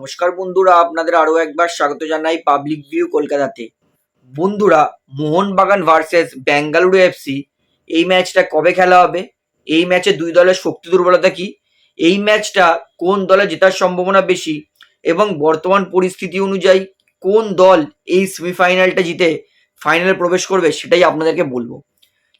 নমস্কার বন্ধুরা, আপনাদের আরও একবার স্বাগত জানাই পাবলিক ভিউ কলকাতাতে। বন্ধুরা, মোহনবাগান ভার্সেস বেঙ্গালুরু এফসি এই ম্যাচটা কবে খেলা হবে? এই ম্যাচে দুই দলের শক্তি দুর্বলতা কি? এই ম্যাচটা কোন দলে জেতার সম্ভাবনা বেশি? এবং বর্তমান পরিস্থিতি অনুযায়ী কোন দল এই সেমিফাইনালটা জিতে ফাইনালে প্রবেশ করবে সেটাই আপনাদেরকে বলব।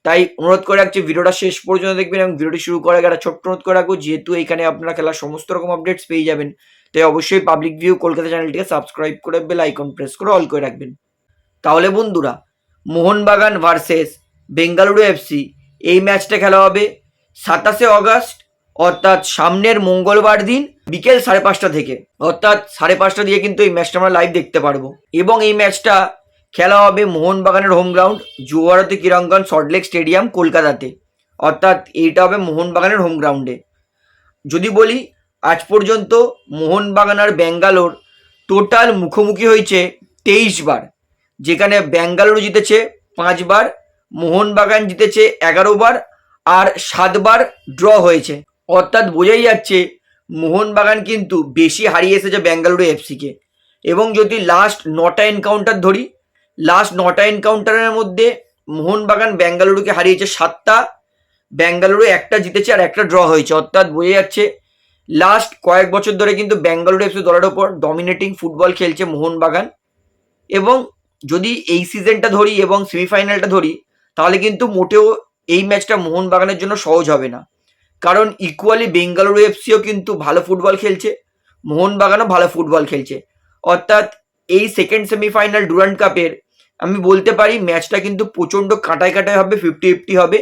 তাই অনুরোধ করে রাখছি, ভিডিওটা শেষ পর্যন্ত দেখবেন এবং ভিডিওটি শুরু করার আগে একটা ছোট্ট অনুরোধ করে রাখব, যেহেতু এখানে আপনারা খেলার সমস্ত রকম আপডেটস পেয়ে যাবেন তাই অবশ্যই পাবলিক ভিউ কলকাতা চ্যানেলটিকে সাবস্ক্রাইব করে বেল আইকন প্রেস করে অল করে রাখবেন। তাহলে বন্ধুরা, মোহনবাগান ভার্সেস বেঙ্গালুরু এফসি এই ম্যাচটা খেলা হবে সাতাশে অগাস্ট, অর্থাৎ সামনের মঙ্গলবার দিন বিকেল সাড়ে পাঁচটা থেকে। অর্থাৎ সাড়ে পাঁচটা দিয়ে কিন্তু এই ম্যাচটা আমরা লাইভ দেখতে পারব। এবং এই ম্যাচটা খেলা হবে মোহনবাগানের হোম গ্রাউন্ড যুবভারতী ক্রীড়াঙ্গন সল্টলেক স্টেডিয়াম কলকাতাতে। অর্থাৎ এইটা হবে মোহনবাগানের হোম গ্রাউন্ডে যদি বলি আজ পর্যন্ত মোহনবাগান আর ব্যাঙ্গালোর টোটাল মুখোমুখি হয়েছে তেইশ বার। যেখানে ব্যাঙ্গালুরু জিতেছে পাঁচবার মোহনবাগান জিতেছে এগারো বার আর সাতবার ড্র হয়েছে। অর্থাৎ বোঝাই যাচ্ছে মোহনবাগান কিন্তু বেশি হারিয়ে এসেছে ব্যাঙ্গালুরু এফসিকে। এবং যদি লাস্ট নটা এনকাউন্টার ধরি লাস্ট নটা এনকাউন্টারের মধ্যে মোহনবাগান ব্যাঙ্গালুরুকে হারিয়েছে সাতটা ব্যাঙ্গালুরু একটা জিতেছে আর একটা ড্র হয়েছে। অর্থাৎ বোঝা যাচ্ছে লাস্ট কয়েক বছর ধরে কিন্তু ব্যাঙ্গালুরু এফসি দলের ওপর ডমিনেটিং ফুটবল খেলছে মোহনবাগান। এবং যদি এই সিজনটা ধরি এবং সেমিফাইনালটা ধরি, তাহলে কিন্তু মোটেও এই ম্যাচটা মোহনবাগানের জন্য সহজ হবে না। কারণ ইকুয়ালি বেঙ্গালুরু এফসিও কিন্তু ভালো ফুটবল খেলছে, মোহনবাগানও ভালো ফুটবল খেলছে। অর্থাৎ এই সেকেন্ড সেমিফাইনাল ডুরান্ড কাপের আমি বলতে পারি ম্যাচটা কিন্তু প্রচণ্ড কাটায় কাটায় হবে ফিফটি ফিফটি হবে।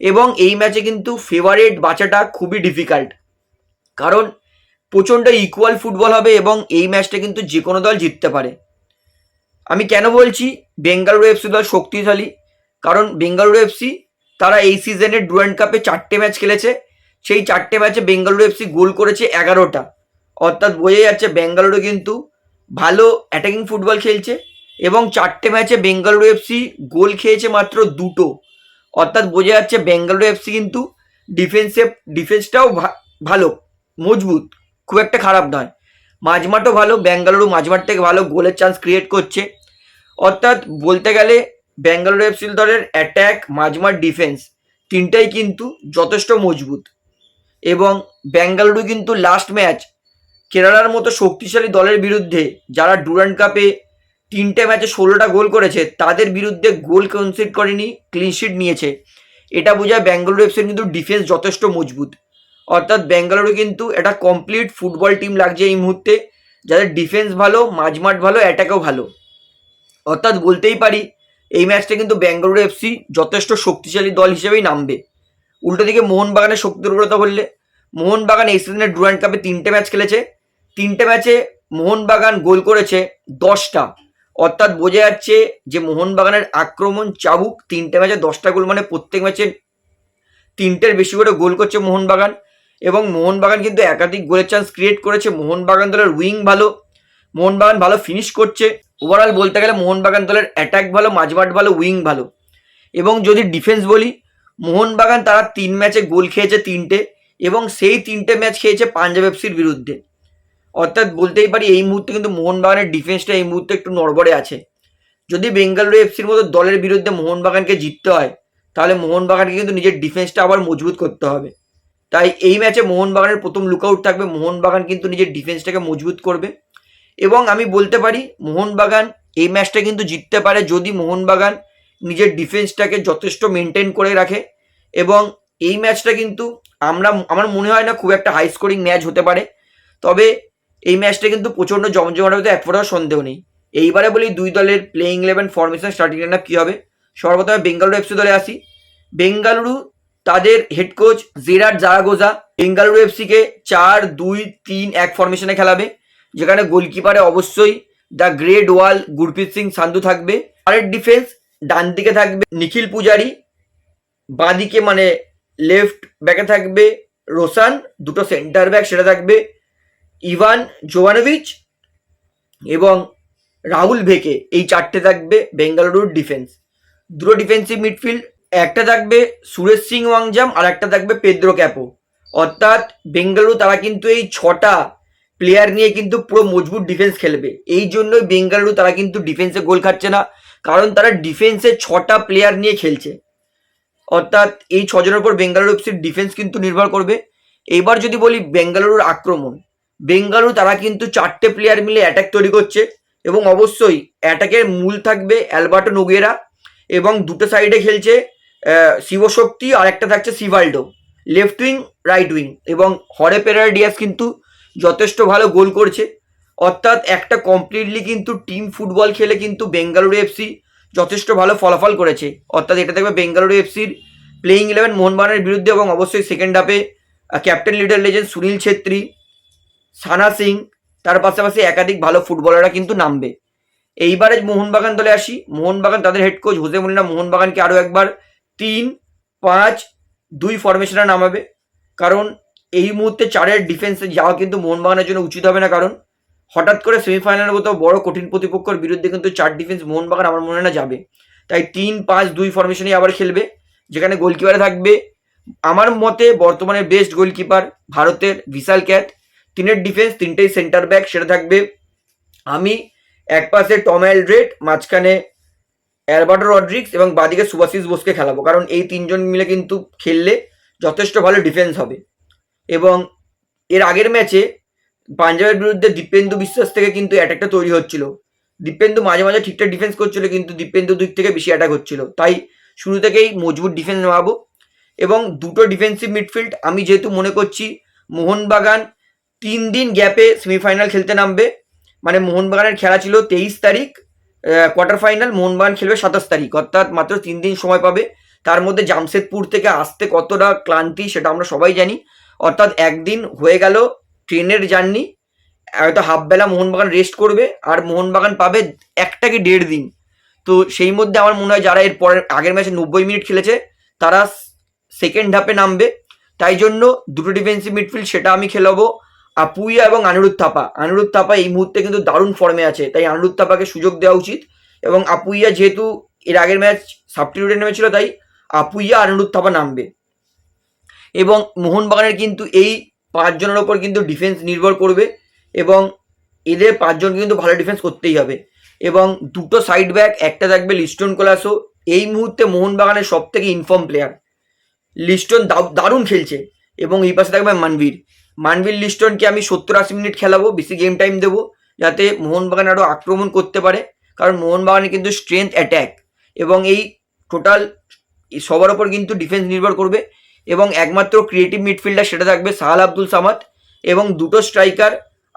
এবং এই ম্যাচে কিন্তু ফেভারেট বাঁচাটা খুবই ডিফিকাল্ট কারণ প্রচণ্ড ইকুয়াল ফুটবল হবে এবং এই ম্যাচটা কিন্তু যে কোনো দল জিততে পারে। আমি কেন বলছি? বেঙ্গালুরু এফসি দল শক্তিশালী। কারণ বেঙ্গালুরু এফসি তারা এই সিজনে ডুরান্ড কাপে চারটে ম্যাচ খেলেছে। সেই চারটে ম্যাচে বেঙ্গালুরু এফসি গোল করেছে এগারোটা। অর্থাৎ বোঝা যাচ্ছে বেঙ্গালুরু কিন্তু ভালো অ্যাটাকিং ফুটবল খেলছে এবং চারটে ম্যাচে বেঙ্গালুরু এফসি গোল খেয়েছে মাত্র দুটো। অর্থাৎ বোঝা যাচ্ছে বেঙ্গালুরু এফসি কিন্তু ডিফেন্সে ডিফেন্সটাও ভালো। মজবুত, খুব একটা খারাপ নয়। মাঝমাঠও ভালো বেঙ্গালুরু মাঝমাঠ থেকে ভালো গোলের চান্স ক্রিয়েট করছে। অর্থাৎ বলতে গেলে বেঙ্গালুরু এফসি দলের অ্যাট্যাক মাঝমাঠ ডিফেন্স তিনটাই কিন্তু যথেষ্ট মজবুত। এবং বেঙ্গালুরু কিন্তু লাস্ট ম্যাচ কেরালার মতো শক্তিশালী দলের বিরুদ্ধে যারা ডুরান্ড কাপে তিনটে ম্যাচে ষোলোটা গোল করেছে, তাদের বিরুদ্ধে গোল কনসিড করেনি ক্লিনশিট নিয়েছে। এটা বোঝায় বেঙ্গালুরু এফসির কিন্তু ডিফেন্স যথেষ্ট মজবুত। অর্থাৎ বেঙ্গালুরু কিন্তু একটা কমপ্লিট ফুটবল টিম লাগছে এই মুহূর্তে। যাদের ডিফেন্স ভালো, মাঝমাঠ ভালো অ্যাটাকও ভালো। অর্থাৎ বলতেই পারি, এই ম্যাচটা কিন্তু বেঙ্গালুরু এফসি যথেষ্ট শক্তিশালী দল হিসেবেই নামবে। উল্টো দিকে মোহনবাগানের শক্তি দুর্বলতা বললে, মোহনবাগান এই সিজনে ডুরান্ড কাপে তিনটে ম্যাচ খেলেছে। তিনটে ম্যাচে মোহনবাগান গোল করেছে দশটা। অর্থাৎ বোঝা যাচ্ছে যে মোহনবাগানের আক্রমণ চাবুক, তিনটে ম্যাচে দশটা গোল মানে প্রত্যেক ম্যাচে তিনটের বেশি করে গোল করছে মোহনবাগান। এবং মোহনবাগান কিন্তু একাধিক গোলের চান্স ক্রিয়েট করেছে। মোহনবাগান দলের উইং ভালো, মোহনবাগান ভালো ফিনিশ করছে। ওভারঅল বলতে গেলে মোহনবাগান দলের অ্যাটাক ভালো, মাঝমাঠ ভালো উইং ভালো। এবং যদি ডিফেন্স বলি, মোহনবাগান তারা তিন ম্যাচে গোল খেয়েছে তিনটে এবং সেই তিনটে ম্যাচ খেয়েছে পাঞ্জাব এফসির বিরুদ্ধে। অর্থাৎ বলতেই পারি এই মুহূর্তে কিন্তু মোহনবাগানের ডিফেন্সটা এই মুহূর্তে একটু নড়বড়ে আছে। যদি বেঙ্গালুরু এফসির মতো দলের বিরুদ্ধে মোহনবাগানকে জিততে হয়, তাহলে মোহনবাগানকে কিন্তু নিজের ডিফেন্সটা আবার মজবুত করতে হবে। তাই এই ম্যাচে মোহনবাগানের প্রথম লুকআউট থাকবে। মোহনবাগান কিন্তু নিজের ডিফেন্সটাকে মজবুত করবে। এবং আমি বলতে পারি, মোহনবাগান এই ম্যাচটা কিন্তু জিততে পারে যদি মোহনবাগান নিজের ডিফেন্সটাকে যথেষ্ট মেনটেন করে রাখে। এবং এই ম্যাচটা কিন্তু আমরা, আমার মনে হয় না খুব একটা হাই স্কোরিং ম্যাচ হতে পারে। তবে এই ম্যাচটা কিন্তু প্রচণ্ড জমজমাট হবে এক ফোটাও সন্দেহ নেই। এইবারে বলি দুই দলের playing eleven formation starting line up কী হবে? সর্বপ্রথমে বেঙ্গালুরু এফসি দলে আসি। বেঙ্গালুরু তাদের হেড কোচ জেরার জারাগোজা বেঙ্গালুরু এফসিকে চার দুই তিন এক ফরমেশনে খেলাবে, যেখানে গোলকিপারে অবশ্যই the great wall Gurpreet Singh Sandhu থাকবে। আরের ডিফেন্স ডান দিকে থাকবে নিখিল পূজারি, বাঁ দিকে মানে লেফট ব্যাকে থাকবে রোসান দুটো সেন্টার ব্যাক সেটা থাকবে ইভান জোয়ানোভিচ এবং রাহুল ভেকে। এই চারটে থাকবে বেঙ্গালুরুর ডিফেন্স দুটো ডিফেন্সিভ মিডফিল্ড একটা থাকবে সুরেশ সিং ওয়াংজাম আর একটা থাকবে পেদ্রো ক্যাপো। অর্থাৎ বেঙ্গালুরু তারা কিন্তু এই ছটা প্লেয়ার নিয়ে কিন্তু পুরো মজবুত ডিফেন্স খেলবে। এই জন্যই বেঙ্গালুরু তারা কিন্তু ডিফেন্সে গোল খাচ্ছে না, কারণ তারা ডিফেন্সে ছটা প্লেয়ার নিয়ে খেলছে। অর্থাৎ এই ছজনের উপর বেঙ্গালুরু এফসির ডিফেন্স কিন্তু নির্ভর করবে। এবার যদি বলি বেঙ্গালুরুর আক্রমণ, বেঙ্গালুরু তারা কিন্তু চারটে প্লেয়ার মিলে অ্যাটাক তৈরি করছে এবং অবশ্যই অ্যাটাকের মূল থাকবে অ্যালবার্টো নোগেরা এবং দুটো সাইডে খেলছে শিবশক্তি আর একটা থাকছে Shivaldo left wing right wing এবং হরে পেরার ডিয়াস কিন্তু যথেষ্ট ভালো গোল করছে। অর্থাৎ একটা কমপ্লিটলি কিন্তু টিম ফুটবল খেলে কিন্তু বেঙ্গালুরু এফসি যথেষ্ট ভালো ফলাফল করেছে। অর্থাৎ এটা দেখবে বেঙ্গালুরু এফসির প্লেইং ইলেভেন মোহনবাগানের বিরুদ্ধে এবং অবশ্যই সেকেন্ড হাফে captain leader legend Sunil Chhetri, Sana Singh, তার পাশাপাশি একাধিক ভালো ফুটবলাররা কিন্তু নামবে। এইবারে মোহনবাগান দলে আসি। মোহনবাগান তাদের হেড কোচ হোসে মোহনবাগানকে আরও একবার তিন, পাঁচ, দুই ফরমেশনে নামাবে। কারণ এই মুহূর্তে চারের ডিফেন্সে যাওয়া কিন্তু মোহনবাগানের জন্য উচিত হবে না। কারণ হঠাৎ করে সেমিফাইনালের মতো বড় কঠিন প্রতিপক্ষের বিরুদ্ধে কিন্তু চার ডিফেন্স মোহনবাগান আমার মনে না যাবে। তাই তিন, পাঁচ, দুই ফরমেশনেই আবার খেলবে, যেখানে গোলকিপারে থাকবে আমার মতে বর্তমানে বেস্ট গোলকিপার ভারতের বিশাল ক্যাট তিনের ডিফেন্স তিনটেই সেন্টার ব্যাক সেটা থাকবে। আমি এক পাশে টম অ্যালড্রেড, মাঝখানে অ্যালবার্টো রড্রিক্স এবং বাদিকে সুভাশিস বোসকে খেলাবো। কারণ এই তিনজন মিলে কিন্তু খেললে যথেষ্ট ভালো ডিফেন্স হবে। এবং এর আগের ম্যাচে পাঞ্জাবের বিরুদ্ধে দীপেন্দু বিশ্বাস থেকে কিন্তু অ্যাটাকটা তৈরি হচ্ছিল। দীপেন্দু মাঝে মাঝে ঠিকঠাক ডিফেন্স করছিল, কিন্তু দীপেন্দু দিক থেকে বেশি অ্যাটাক হচ্ছিল। তাই শুরু থেকেই মজবুত ডিফেন্স নেওয়াবো। এবং দুটো ডিফেন্সিভ মিডফিল্ড আমি যেহেতু মনে করছি, মোহনবাগান তিন দিন গ্যাপে সেমিফাইনাল খেলতে নামবে। মানে মোহনবাগানের খেলা ছিল তেইশ তারিখ কোয়ার্টার ফাইনাল মোহনবাগান খেলবে সাতাশ তারিখ, অর্থাৎ মাত্র তিন দিন সময় পাবে। তার মধ্যে জামশেদপুর থেকে আসতে কতটা ক্লান্তি সেটা আমরা সবাই জানি। অর্থাৎ একদিন হয়ে গেল ট্রেনের জার্নি, হয়তো হাফবেলা মোহনবাগান রেস্ট করবে, আর মোহনবাগান পাবে একটা কি দেড় দিন। তো সেই মধ্যে আমার মনে হয় যারা এর পরের, আগের ম্যাচে নব্বই মিনিট খেলেছে, তারা সেকেন্ড হাফে নামবে। তাই জন্য দুটো ডিফেন্সিভ মিডফিল্ড সেটা আমি খেলাবো। আপুইয়া এবং আনিরুদ্ধ থাপা। আনিরুদ্ধ থাপা এই মুহূর্তে কিন্তু দারুণ ফর্মে আছে। তাই আনিরুদ্ধ থাপাকে সুযোগ দেওয়া উচিত। এবং আপুইয়া যেহেতু এর আগের ম্যাচ সাবস্টিটিউটে নেমেছিল, তাই আপুইয়া আনিরুদ্ধ থাপা নামবে। এবং মোহনবাগানের কিন্তু এই পাঁচজনের ওপর কিন্তু ডিফেন্স নির্ভর করবে। এবং এদের পাঁচজন কিন্তু ভালো ডিফেন্স করতেই হবে। এবং দুটো সাইড ব্যাক একটা থাকবে লিস্টন কোলাসো। এই মুহূর্তে মোহনবাগানের সব থেকে ইনফর্ম প্লেয়ার লিস্টন দারুণ খেলছে। এবং এই পাশে থাকবে মানবীর। মানবীর লিস্টনকে আমি সত্তর আশি মিনিট খেলাবো, বেশি গেম টাইম দেবো, যাতে মোহনবাগান আরও আক্রমণ করতে পারে। কারণ মোহনবাগানের কিন্তু স্ট্রেংথ অ্যাট্যাক এবং এই টোটাল সবার ওপর কিন্তু ডিফেন্স নির্ভর করবে এবং একমাত্র ক্রিয়েটিভ মিডফিল্ডার সেটা থাকবে সাহাল আব্দুল সামাদ এবং দুটো স্ট্রাইকার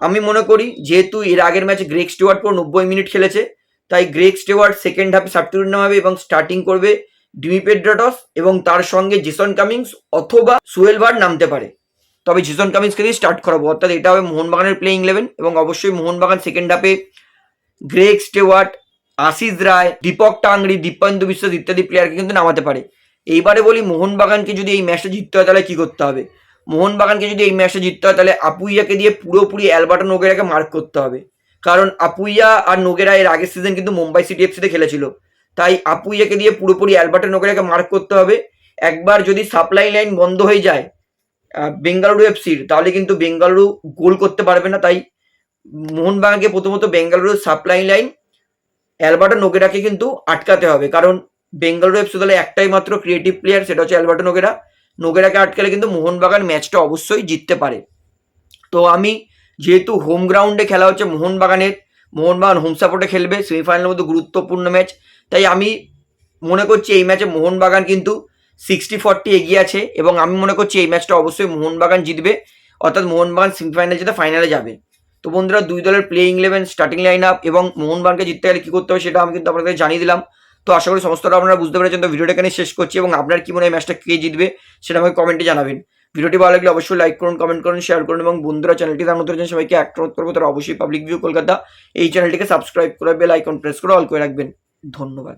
আমি মনে করি, যেহেতু এর আগের ম্যাচে গ্রেক স্টেওয়ার্ড পুরো নব্বই মিনিট খেলেছে, তাই গ্রেক স্টেওয়ার্ড সেকেন্ড হাফে সাবস্টিটিউট নামাবে এবং স্টার্টিং করবে ডিমি পেড্রাটস এবং তার সঙ্গে জেসন কামিংস অথবা সুয়েল ভার্ড নামতে পারে। তবে জেসন কামিংসকে দিয়ে স্টার্ট করাবো। অর্থাৎ এটা হবে মোহনবাগানের প্লেইং ইলেভেন এবং অবশ্যই মোহনবাগান সেকেন্ড হাফে গ্রেক স্টেওয়ার্ট, আশিস রায়, দীপক টাংরি দীপান্দু বিশ্বাস ইত্যাদি প্লেয়ারকে কিন্তু নামাতে পারে। এইবারে বলি মোহনবাগানকে যদি এই ম্যাচটা জিততে হয় তাহলে কী করতে হবে? মোহনবাগানকে যদি এই ম্যাচটা জিততে হয় তাহলে আপুইয়াকে দিয়ে পুরোপুরি অ্যালবার্টো নোগেরাকে মার্ক করতে হবে। কারণ আপুইয়া আর নোগেরা এর আগের সিজন কিন্তু মুম্বাই সিটি এফসিতে খেলেছিল। তাই আপুইয়াকে দিয়ে পুরোপুরি অ্যালবার্টো নোগেরাকে মার্ক করতে হবে। একবার যদি সাপ্লাই লাইন বন্ধ হয়ে যায় বেঙ্গালুরু এফসির তাহলে কিন্তু বেঙ্গালুরু গোল করতে পারবে না। তাই মোহনবাগানকে প্রথমত বেঙ্গালুরুর সাপ্লাই লাইন অ্যালবার্টো নোগেরাকে কিন্তু আটকাতে হবে। কারণ বেঙ্গালুরু এফসি দলে একটাই মাত্র ক্রিয়েটিভ প্লেয়ার সেটা হচ্ছে অ্যালবার্টো নোগেরা। নোগেরাকে আটকালে কিন্তু মোহনবাগান ম্যাচটা অবশ্যই জিততে পারে। তো আমি যেহেতু হোম গ্রাউন্ডে খেলা হচ্ছে, মোহনবাগানের, মোহনবাগান হোম সাপোর্টে খেলবে সেমিফাইনালের মতো গুরুত্বপূর্ণ ম্যাচ তাই আমি মনে করছি এই ম্যাচে মোহনবাগান কিন্তু সিক্সটি ফর্টি এগিয়ে আছে এবং আমি মনে করছি এই ম্যাচটা অবশ্যই মোহনবাগান জিতবে। অর্থাৎ মোহনবাগান সেমিফাইনালে যেতে ফাইনালে যাবে। তো বন্ধুরা, দুই দলের playing eleven starting line up এবং মোহনবাগানকে জিততে গেলে কী করতে হবে সেটা আমি কিন্তু আপনাদের জানিয়ে দিলাম। তো আশা করি সমস্তটা আপনারা বুঝতে পেরেছেন। তো ভিডিওটা এখানে শেষ করছি এবং আপনার কি মনে হয় ম্যাচটা কে জিতবে সেটা আমাকে কমেন্টে জানাবেন। ভিডিওটি ভালো লাগলে অবশ্যই লাইক করুন কমেন্ট করুন শেয়ার করুন এবং বন্ধুরা চ্যানেলটি তার রয়েছেন সবাইকে অ্যাক্রোধ করব তারা অবশ্যই পাবলিক ভিউ কলকাতা এই চ্যানেলটিকে সাবস্ক্রাইব করে বেল আইকন প্রেস করে অল করে রাখবেন। ধন্যবাদ।